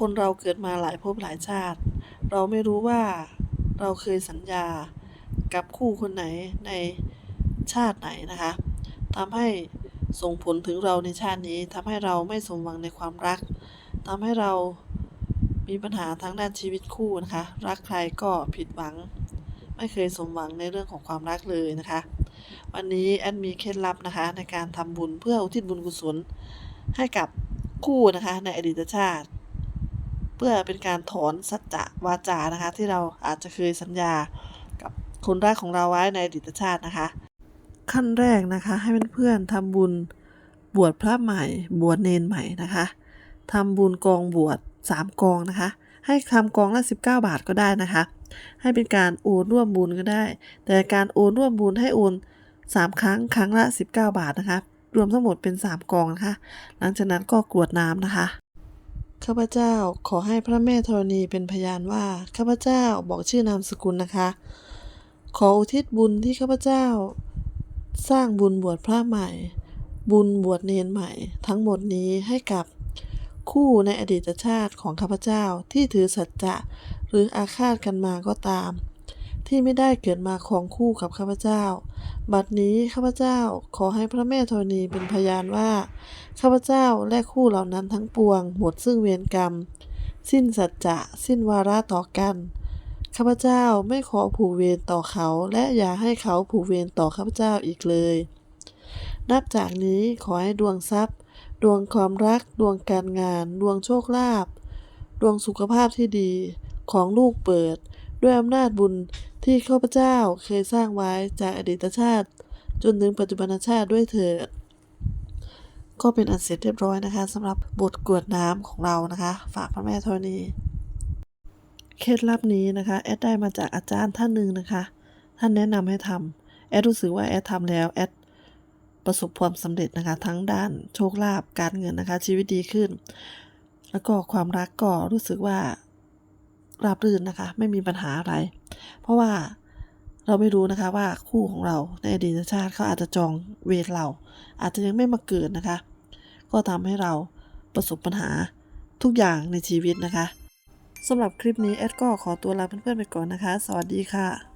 คนเราเกิดมาหลายภพหลายชาติ เราไม่รู้ว่าเราเคยสัญญากับคู่คนไหนในชาติไหนนะคะทำให้ส่งผลถึงเราในชาตินี้ทำให้เราไม่สมหวังในความรักทำให้เรามีปัญหาทางด้านชีวิตคู่นะคะ รักใครก็ผิดหวัง ไม่เคยสมหวังในเรื่องของความรักเลยนะคะ วันนี้แอดมีเคล็ดลับนะคะ ในการทำบุญเพื่ออุทิศบุญกุศลให้กับคู่นะคะในอดีตชาติ พื่อเป็นการถอนสัจจะวาจานะคะ ที่เราอาจจะเคยสัญญากับคนรักของเราไว้ในอดีตชาตินะคะ ขั้นแรกนะคะ ให้เพื่อนๆทำบุญบวชพระใหม่ บวชเนนใหม่นะคะทำบุญกองบวชสามกองนะคะ ให้ทำกองละ19 บาทก็ได้นะคะ ให้เป็นการโอนร่วมบุญก็ได้ แต่การโอนร่วมบุญให้โอนสามครั้งครั้งละ 19 บาทนะคะ รวมทั้งหมดเป็น 3 กองนะคะ หลังจากนั้นก็กรวดน้ำนะคะ ข้าพเจ้าขอให้พระแม่ธรณีเป็นพยานว่าข้าพเจ้าบอกชื่อนามสกุลนะคะ ขออุทิศบุญที่ข้าพเจ้า สร้างบุญบวชพระใหม่ บุญบวชเนนใหม่ ทั้งหมดนี้ให้กับคู่ในอดีตชาติของข้าพเจ้าที่ถือสัจจะหรืออาฆาตกันมาก็ตาม ที่ไม่ได้เกิดมาครองคู่กับข้าพเจ้า บัดนี้ข้าพเจ้าขอให้พระแม่ธรณีเป็นพยานว่า ข้าพเจ้าและคู่เหล่านั้นทั้งปวง หมดซึ่งเวรกรรม สิ้นสัจจะสิ้นวาระต่อกัน ข้าพเจ้าไม่ขอผูกเวรต่อเขา และอย่าให้เขาผูกเวรต่อข้าพเจ้าอีกเลย นับจากนี้ขอให้ดวงทรัพย์ ดวงความรัก ดวงการงาน ดวงโชคลาภดวงสุขภาพที่ดีของลูกเปิด ด้วยอำนาจบุญ ที่ข้าพเจ้าเคยสร้างไว้จากอดีตชาติ จนถึงปัจจุบันชาติด้วยเถิดก็เป็นอันเสร็จเรียบร้อยนะคะสำหรับบทกวดน้ำของเรานะคะ ฝากพระแม่ธรณีเคล็ดลับนี้นะคะแอดได้มาจากอาจารย์ท่านหนึ่งนะคะ ท่านแนะนำให้ทำแอดรู้สึกว่าแอดทำแล้วแอดประสบความสำเร็จนะคะ ทั้งด้านโชคลาภการเงินนะคะ ชีวิตดีขึ้น แล้วก็ความรักก็รู้สึกว่า ราบรื่นนะคะ ไม่มีปัญหาอะไร เพราะว่าเราไม่รู้นะคะว่าคู่ของเราในอดีตชาติเขาอาจจะจองเวรเรา อาจจะยังไม่มาเกิดนะคะ ก็ทำให้เราประสบปัญหาทุกอย่างในชีวิตนะคะสำหรับคลิปนี้แอดก็ขอตัวลาเพื่อนๆไปก่อนนะคะ สวัสดีค่ะ